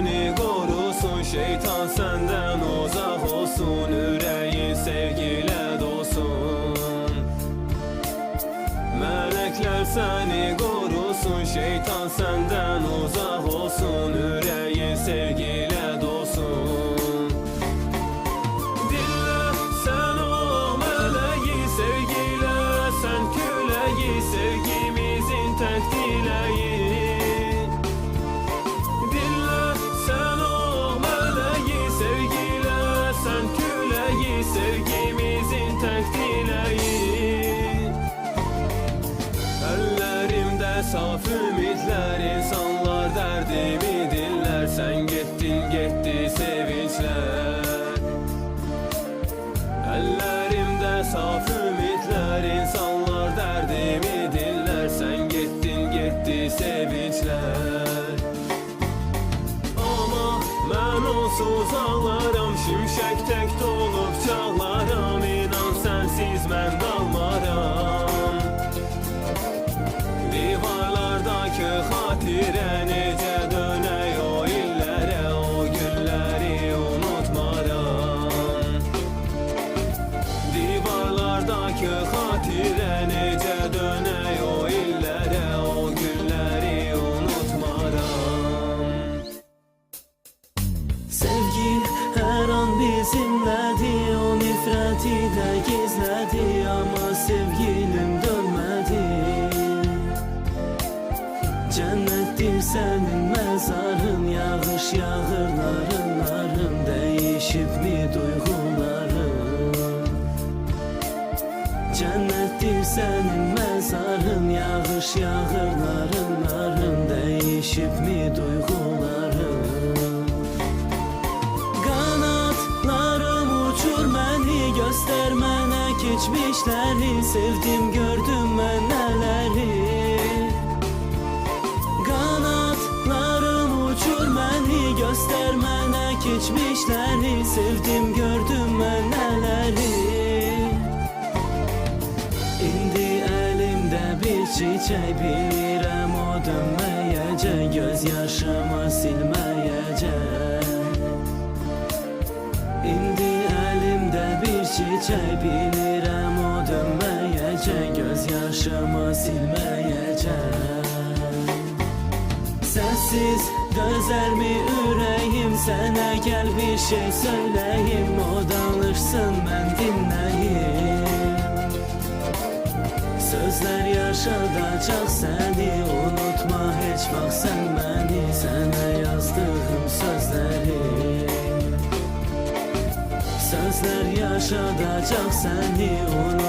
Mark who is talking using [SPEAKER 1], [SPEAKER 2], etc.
[SPEAKER 1] seni korusun Şeytan senden uzak olsun Yüreğin sevgiyle dolsun. Melekler seni korusun Şeytan senden uzak olsun Yüreğin sevgiyle dolsun. Dinle sen o meleği sevgiyle Sen küleği sevgimizin tek dileği ağlarım Şimşek tek dolup çağlarım. İnan sensiz ben dalmaram. Divarlardaki hatire nece döne o illere O günleri unutmaram. Divarlardaki hatire
[SPEAKER 2] bizimledi O nifreti de gizledi Ama sevgilim dönmedi. Cennettir senin mezarın Yağış yağır narın narın Değişip mi duyguların. Cennettir senin mezarın Yağış yağır narın narın Değişip mi duyguların geçmişleri Sevdim gördüm ben neleri. Kanatlarım uçur beni Göster mənə geçmişleri Sevdim gördüm ben neleri. İndi elimde bir çiçek Bilirəm o dönməyəcək Göz yaşımı silməyəcək İndi elimde bir çiçek Bilirəm o dönməyəcək Göz yaşımı silməyəcək Sensiz dözer mi yüreğim? Sana gel bir şey söyleyeyim. O danışsın ben dinleyeyim. Sözler yaşadacak seni Unutma. Hiç bak sen beni Sana yazdığım sözleri. Sözler yaşadacak seni Unutma